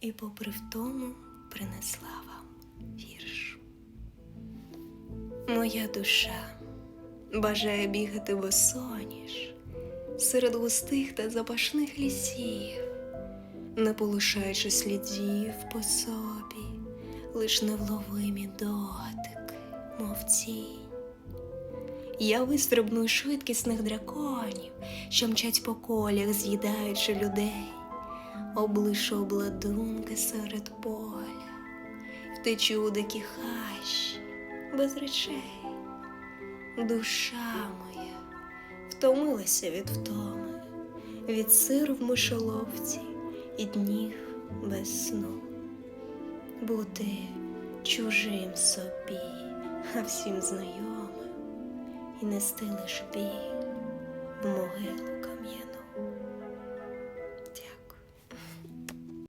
і попри втому принесла вам вірш. Моя душа бажає бігати босоніж серед густих та запашних лісів, не полишаючи слідів по собі, лиш невловимі дотики, мов тінь. Я вистрибну швидкісних драконів, що мчать по колях, з'їдаючи людей, облишу обладунки серед поля, у дикі хащі без речей. Душа моя втомилася від втоми, від сиру в мишоловці і днів без сну. Бути чужим собі, а всім знайомим і нести лиш біль в могилу